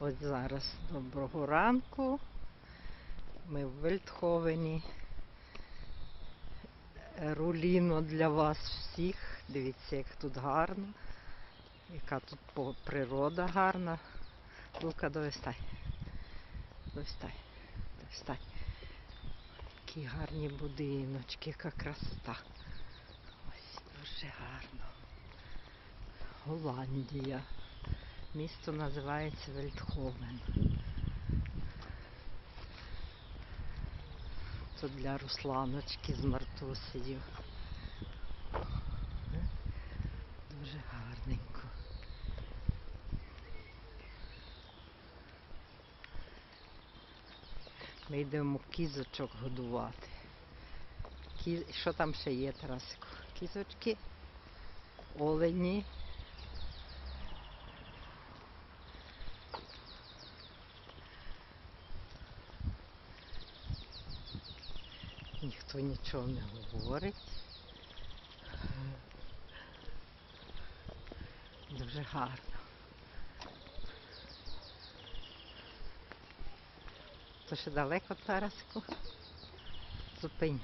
Ось зараз доброго ранку. Ми в Вельтховені. Руліно для вас всіх. Дивіться, як тут гарно. Яка тут природа гарна. Лука, довистай. Довистай. Довистай. Які гарні будиночки, яка красота. Ось дуже гарно. Голландія. Місто називається Вельтховен. Це для Русланочки з Мартусею. Дуже гарненько. Ми йдемо кізочок годувати. Кі... Що там ще є, Тарасику? Кізочки, олені. Ніхто нічого не говорить. Дуже гарно. То ще далеко Тараску. Зупинь.